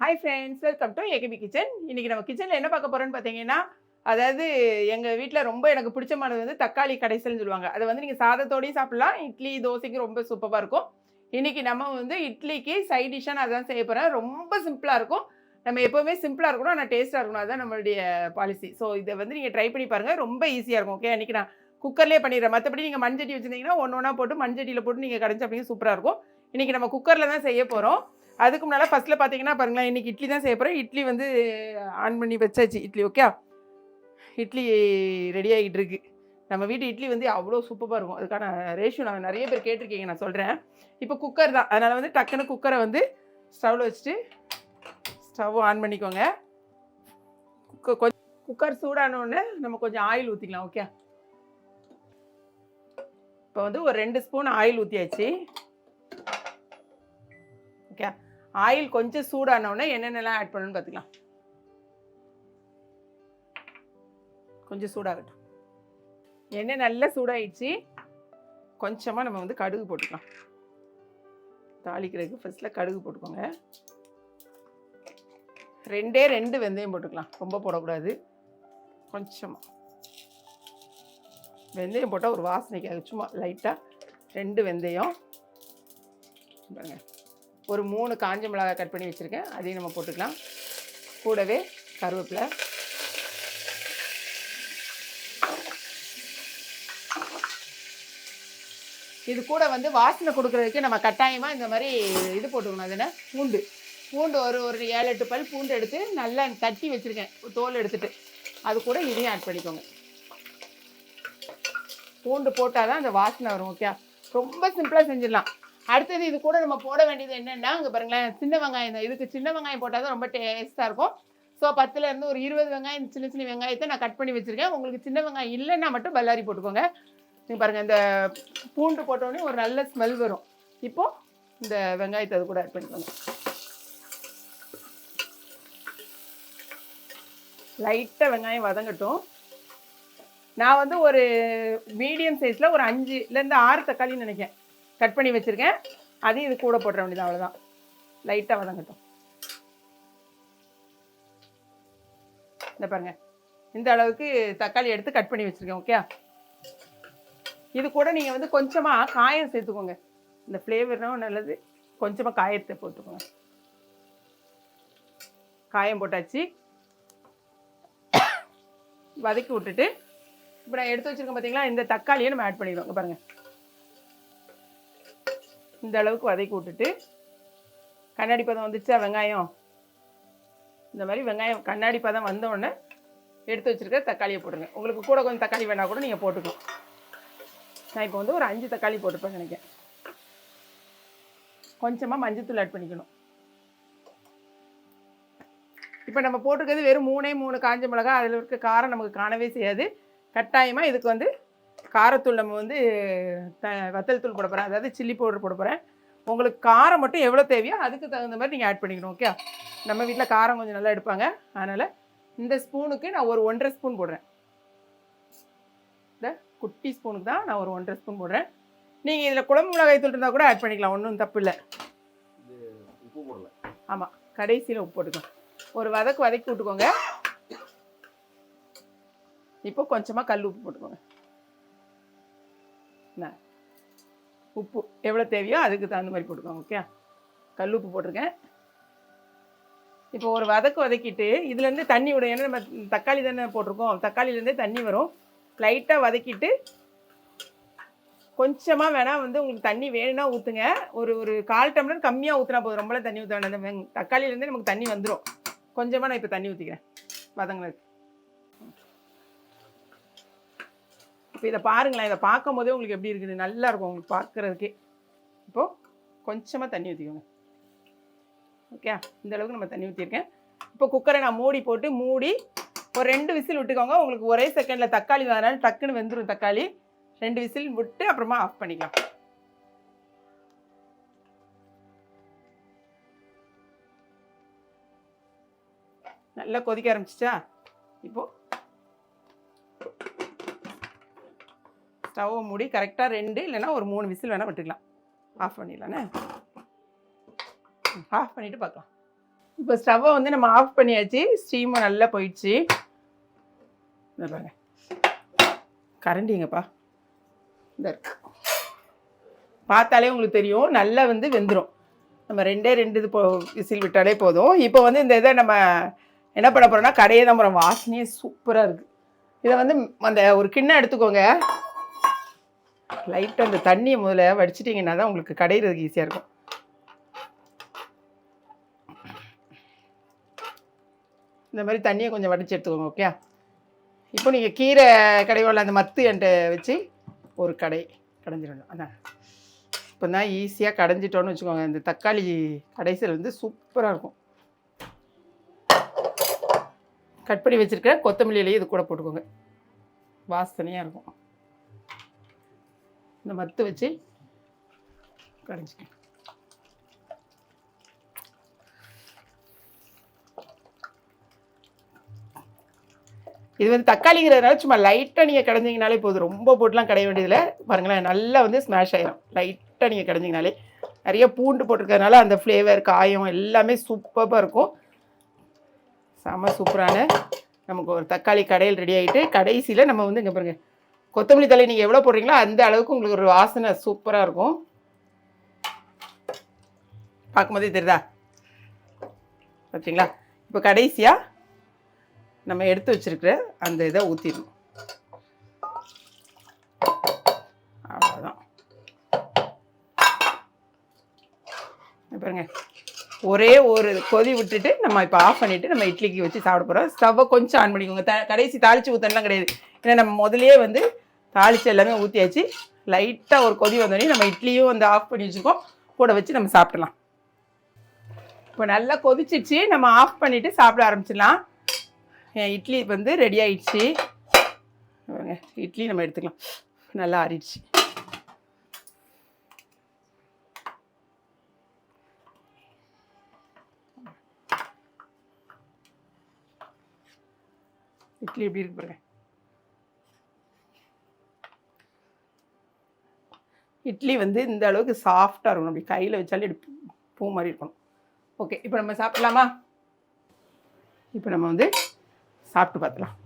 Hi friends welcome to AKB kitchen இன்றைக்கி நம்ம கிச்சனில் என்ன பார்க்க போகிறோன்னு பார்த்தீங்கன்னா அதாவது எங்கள் வீட்டில் ரொம்ப எனக்கு பிடிச்சமானது வந்து தக்காளி கடைசல்னு சொல்லுவாங்க. அதை வந்து நீங்கள் சாதத்தோடையும் சாப்பிட்லாம் இட்லி தோசைக்கு ரொம்ப சூப்பராக இருக்கும். இன்றைக்கி நம்ம வந்து இட்லிக்கு சைட் டிஷ்ஷாக நான் அதான் செய்ய போகிறேன் ரொம்ப சிம்பிளாக இருக்கும். நம்ம எப்போவுமே சிம்பிளாக இருக்கணும் ஆனால் டேஸ்ட்டாக இருக்கணும். அதுதான் நம்மளுடைய பாலிசி ஸோ இதை வந்து நீங்கள் ட்ரை பண்ணி பாருங்கள் ரொம்ப ஈஸியாக இருக்கும் ஓகே இன்றைக்கி நான் குக்கர்லேயே பண்ணிடுறேன். மற்றபடி நீங்கள் மண்சட்டி வச்சுருந்தீங்கன்னா ஒன்று ஒன்றா போட்டு மண்சட்டியில் போட்டு நீங்கள் கடைஞ்சி அப்படிங்க சூப்பராக இருக்கும். இன்றைக்கி நம்ம குக்கரில் தான் செய்ய போகிறோம் அதுக்கு முன்னால் ஃபஸ்ட்டில் பார்த்தீங்கன்னா பாருங்களேன் இன்றைக்கி இட்லி தான் செய்ய போகிறேன் இட்லி வந்து ஆன் பண்ணி வச்சாச்சு இட்லி ஓகே இட்லி ரெடி ஆகிட்டு இருக்கு. நம்ம வீட்டு இட்லி வந்து அவ்வளோ சூப்பராக இருக்கும். அதுக்கான ரேஷியோ நான் நிறைய பேர் கேட்டிருக்கீங்க நான் சொல்கிறேன் இப்போ குக்கர் தான். அதனால் வந்து டக்குன்னு குக்கரை வந்து ஸ்டவ்வில் வச்சுட்டு ஸ்டவ் ஆன் பண்ணிக்கோங்க. கொஞ்சம் குக்கர் சூடானோடனே நம்ம கொஞ்சம் ஆயில் ஊற்றிக்கலாம் ஓகே இப்போ வந்து ஒரு ரெண்டு ஸ்பூன் ஆயில் ஊற்றியாச்சு ஆயில் கொஞ்சம் சூடானவுடனே என்னென்னலாம் ஆட் பண்ணணும்னு பார்த்துக்கலாம். கொஞ்சம் சூடாகட்டும். எண்ணெய் நல்லா சூடாயிடுச்சு. கொஞ்சமாக நம்ம வந்து கடுகு போட்டுக்கலாம். தாளிக்கிறதுக்கு ஃபஸ்ட்டில் கடுகு போட்டுக்கோங்க. ரெண்டே ரெண்டு வெந்தயம் போட்டுக்கலாம். ரொம்ப போடக்கூடாது. கொஞ்சமாக வெந்தயம் போட்டால் ஒரு வாசனைக்காக. சும்மா லைட்டாக ரெண்டு வெந்தயம். பாருங்கள் ஒரு மூணு காஞ்ச மிளகாய் கட் பண்ணி வச்சுருக்கேன். அதையும் நம்ம போட்டுக்கலாம். கூடவே கருவேப்பிலை. இது கூட வந்து வாசனை கொடுக்குறதுக்கு நம்ம கட்டாயமாக இந்த மாதிரி இது போட்டுக்கணும். அது என்ன? பூண்டு. பூண்டு ஒரு ஒரு ஏழு எட்டு பல் பூண்டு எடுத்து நல்லா தட்டி வச்சுருக்கேன். தோல் எடுத்துட்டு. அது கூட இதையும் ஆட் பண்ணிக்கோங்க. பூண்டு போட்டால் தான் அந்த வாசனை வரும் ஓகே ரொம்ப சிம்பிளாக செஞ்சிடலாம். அடுத்தது இது கூட நம்ம போட வேண்டியது என்னென்னா அங்கே பாருங்களேன் சின்ன வெங்காயம் தான். இதுக்கு சின்ன வெங்காயம் போட்டால் தான் ரொம்ப டேஸ்ட்டாக இருக்கும். ஸோ பத்துலேருந்து ஒரு இருபது வெங்காயம் சின்ன சின்ன வெங்காயத்தை நான் கட் பண்ணி வச்சுருக்கேன். உங்களுக்கு சின்ன வெங்காயம் இல்லைன்னா மட்டும் பல்லாரி போட்டுக்கோங்க. நீங்கள் பாருங்கள் இந்த பூண்டு போட்டோடனே ஒரு நல்ல ஸ்மெல் வரும். இப்போது இந்த வெங்காயத்தை அது கூட ஆட் பண்ணிக்கோங்க. லைட்டாக வெங்காயம் வதங்கட்டும். நான் வந்து ஒரு மீடியம் சைஸில் ஒரு அஞ்சுலேருந்து ஆறு தக்காளின்னு நினைக்கிறேன். கட் பண்ணி வச்சுருக்கேன். அதையும் இது கூட போட்டுற வேண்டியது அவ்வளோதான் லைட்டாக வதங்கட்டும். இந்த பாருங்க. இந்த அளவுக்கு தக்காளி எடுத்து கட் பண்ணி வச்சுருக்கேன் ஓகே இது கூட நீங்கள் வந்து கொஞ்சமாக காயம் சேர்த்துக்கோங்க. இந்த ஃப்ளேவரும் நல்லது. கொஞ்சமாக காயத்தை போட்டுக்கோங்க. காயம் போட்டாச்சு. வதக்கி விட்டுட்டு இப்போ நான் எடுத்து வச்சிருக்கேன் பார்த்தீங்களா இந்த தக்காளியை நம்ம ஆட் பண்ணிடுவோம் பாருங்கள் பாருங்க. இந்த அளவுக்கு வதக்கி விட்டுட்டு கண்ணாடி பதம் வந்துடுச்சா வெங்காயம். இந்த மாதிரி வெங்காயம் கண்ணாடி பதம் வந்தோடனே எடுத்து வச்சிருக்க தக்காளியை போட்டுருங்க. உங்களுக்கு கூட கொஞ்சம் தக்காளி வேணால் கூட நீங்கள் போட்டுக்கலாம். நான் இப்போ வந்து ஒரு அஞ்சு தக்காளி போட்டுப்பேன் நினைக்கிறேன். கொஞ்சமாக மஞ்சத்தூள் ஆட் பண்ணிக்கணும். இப்போ நம்ம போட்டிருக்கிறது வெறும் மூணே மூணு காஞ்ச மிளகா அதில் இருக்க காரம் நமக்கு காணவே செய்யாது. கட்டாயமாக இதுக்கு வந்து காரத்தூள் நம்ம வந்து த வத்தல் தூள் போட போகிறேன் அதாவது சில்லி பவுடர் போட போகிறேன் உங்களுக்கு காரம் மட்டும் எவ்வளோ தேவையோ அதுக்கு தகுந்த மாதிரி நீங்கள் ஆட் பண்ணிக்கணும் ஓகே நம்ம வீட்டில் காரம் கொஞ்சம் நல்லா எடுப்பாங்க. அதனால் இந்த ஸ்பூனுக்கு நான் ஒரு ஒன்றரை ஸ்பூன் போடுறேன். இந்த குட்டி ஸ்பூனுக்கு தான் நான் ஒரு ஒன்றரை ஸ்பூன் போடுறேன். நீங்கள் இதில் குழம்பு மிளகாய் தூள் இருந்தால் கூட ஆட் பண்ணிக்கலாம் ஒன்றும் தப்பு இல்லை. உப்பு போடல. ஆமாம் கடைசியில் உப்பு போட்டுக்கலாம் ஒரு வதக்கு வதக்கி விட்டுக்கோங்க. இப்போ கொஞ்சமாக கல் உப்பு போட்டுக்கோங்க. என்ன உப்பு எவ்வளோ தேவையோ அதுக்கு தகுந்த மாதிரி போட்டுக்கோங்க ஓகே கல் உப்பு போட்டிருக்கேன். இப்போ ஒரு வதக்கு வதக்கிட்டு இதுலேருந்து தண்ணி விடும் ஏன்னா நம்ம தக்காளி தானே போட்டிருக்கோம் தக்காளிலேருந்தே தண்ணி வரும். லைட்டாக வதக்கிட்டு கொஞ்சமாக வேணால் வந்து உங்களுக்கு தண்ணி வேணும்னா ஊற்றுங்க ஒரு ஒரு கால் டம்ளர் கம்மியாக ஊற்றினா போதும். ரொம்பலாம் தண்ணி ஊற்ற வேண்டாம். தக்காளியிலேருந்தே நமக்கு தண்ணி வந்துடும் கொஞ்சமாக நான் இப்போ தண்ணி ஊற்றிக்கிறேன் வதங்களுக்கு இப்போ இதை பாருங்களேன். இதை பார்க்கும் போதே உங்களுக்கு எப்படி இருக்குது? நல்லா இருக்கும் உங்களுக்கு பார்க்குறதுக்கே. இப்போது கொஞ்சமாக தண்ணி ஊற்றிக்கோங்க ஓகே? இந்த அளவுக்கு நம்ம தண்ணி ஊற்றிருக்கேன் இப்போ குக்கரை நான் மூடி போட்டு மூடி ஒரு ரெண்டு விசில் விட்டுக்கோங்க. உங்களுக்கு ஒரே செகண்டில் தக்காளி வரனால டக்குன்னு வெந்துடும் தக்காளி. ரெண்டு விசில் விட்டு அப்புறமா ஆஃப் பண்ணிக்கலாம். நல்லா கொதிக்க ஆரம்பிச்சிச்சா? இப்போது ஸ்டவ்வை மூடி கரெக்டாக ரெண்டு இல்லைன்னா ஒரு மூணு விசில் வேணால் விட்டுக்கலாம். ஆஃப் பண்ணிடலாண்ணே ஆஃப் பண்ணிவிட்டு பார்க்கலாம். இப்போ ஸ்டவ்வை வந்து நம்ம ஆஃப் பண்ணியாச்சு. ஸ்டீமும் நல்லா போயிடுச்சு. இந்த கரண்டிங்கப்பா இந்த இருக்கு. பார்த்தாலே உங்களுக்கு தெரியும். நல்லா வந்து வெந்துடும் நம்ம ரெண்டே ரெண்டு இது போ விசில் விட்டாலே போதும். இப்போ வந்து இந்த இதை நம்ம என்ன பண்ண போகிறோம்னா கடையை தான் போகிறோம் வாசனையே சூப்பராக இருக்குது இதை வந்து அந்த ஒரு கிண்ணம் எடுத்துக்கோங்க. லைட்டாக அந்த தண்ணியை முதல்ல வடிச்சிட்டிங்கன்னா தான் உங்களுக்கு கடையிறதுக்கு ஈஸியாக இருக்கும். இந்த மாதிரி தண்ணியை கொஞ்சம் வடித்து எடுத்துக்கோங்க ஓகே இப்போ நீங்கள் கீரை கடையோட அந்த மத்து என்கிட்ட வச்சு ஒரு கடை கடைஞ்சிடணும். அதான். இப்போ தான் ஈஸியாக கடைஞ்சிட்டோன்னு வச்சுக்கோங்க இந்த தக்காளி கடைசியில் வந்து சூப்பராக இருக்கும். கட் பண்ணி வச்சுருக்க கொத்தமல்லியிலையும் இது கூட போட்டுக்கோங்க. வாசனையாக இருக்கும். இந்த மத்து வச்சு கடைஞ்சிக்கணும் இது வந்து தக்காளிங்கிறதுனால சும்மா லைட்டாக நீங்கள் கடைஞ்சிங்கனாலே போதும். ரொம்ப போட்டுலாம் கடைய வேண்டியதில்லை. பாருங்களேன் நல்லா வந்து ஸ்மாஷ் ஆயிரும். லைட்டாக நீங்கள் கடைஞ்சிங்கனாலே. நிறைய பூண்டு போட்டிருக்கறதுனால அந்த ஃப்ளேவர் காயம் எல்லாமே சூப்பராக இருக்கும். செம சூப்பரான நமக்கு ஒரு தக்காளி கடையில் ரெடி ஆகிட்டு கடைசியில் நம்ம வந்து இங்கே பாருங்கள் கொத்தமல்லி தழை நீங்கள் எவ்வளோ போடுறீங்களோ அந்த அளவுக்கு உங்களுக்கு ஒரு வாசனை சூப்பராக இருக்கும். பார்க்கும்போதே தெரியுதா? பார்த்தீங்களா இப்போ கடைசியாக நம்ம எடுத்து வச்சிருக்கிற அந்த இதை ஊற்றிடணும் அவ்வளோதான் பாருங்க. ஒரே ஒரு கொதி விட்டுட்டு நம்ம இப்போ ஆஃப் பண்ணிவிட்டு நம்ம இட்லிக்கு வச்சு சாப்பிட போகிறோம் ஸ்டவ்வை கொஞ்சம் ஆன் பண்ணிக்கோங்க. த கடைசி தாளித்து ஊற்றலாம் கிடையாது. ஏன்னா நம்ம முதலே வந்து தாளித்து எல்லாமே ஊற்றியாச்சு லைட்டாக ஒரு கொதி வந்தோடனே நம்ம இட்லியும் வந்து ஆஃப் பண்ணி வச்சுருக்கோம். கூட வச்சு நம்ம சாப்பிடலாம். இப்போ நல்லா கொதிச்சிச்சு. நம்ம ஆஃப் பண்ணிவிட்டு சாப்பிட ஆரம்பிச்சிடலாம். என் இட்லி வந்து ரெடி ஆயிடுச்சு. இட்லி நம்ம எடுத்துக்கலாம். நல்லா ஆறிடுச்சு. இட்லி எப்படி இருக்கு பாருங்க. இட்லி வந்து இந்த அளவுக்கு சாஃப்டாக இருக்கணும். அப்படி கையில் வச்சாலே இப்படி பூ- மாதிரி இருக்கணும். ஓகே இப்போ நம்ம சாப்பிடலாமா? இப்போ நம்ம வந்து சாப்பிட்டு பார்த்துலாம்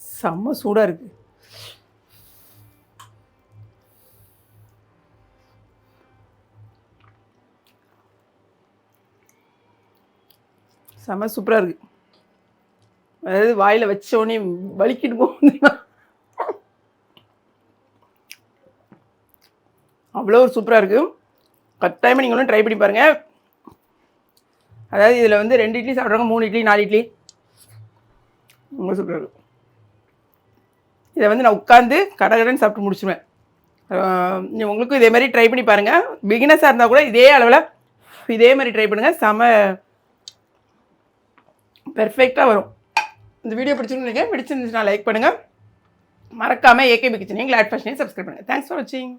செம்ம சூடாக இருக்குது செம்ம சூப்பராக இருக்கு. அதாவது வாயில் வச்சோடனே வலிக்கிட்டு போகும் அவ்வளோ ஒரு சூப்பராக இருக்குது கட்டாயமாக ஒன்றும் ட்ரை பண்ணி பாருங்கள் அதாவது இதில் வந்து ரெண்டு இட்லி சாப்பிட்றவங்க மூணு இட்லி நாலு இட்லி. ரொம்ப சூப்பராக இருக்கும் இதை வந்து நான் உட்காந்து கடகடன்னு சாப்பிட்டு முடிச்சிடுவேன் நீ உங்களுக்கும் இதே மாதிரி ட்ரை பண்ணி பாருங்கள் பிகினஸாக இருந்தால் கூட இதே அளவில் இதே மாதிரி ட்ரை பண்ணுங்கள் செம பெர்ஃபெக்டாக வரும். இந்த வீடியோ பிடிச்சிருந்தீங்க பிடிச்சிருந்துச்சுன்னா லைக் பண்ணுங்கள் மறக்காமல் ஏகேபி கிச்சனையும் கிளாட் ஃபேஷனையும் சப்ஸ்கிரைப் பண்ணுங்கள் தேங்க்ஸ் ஃபார் வாட்சிங்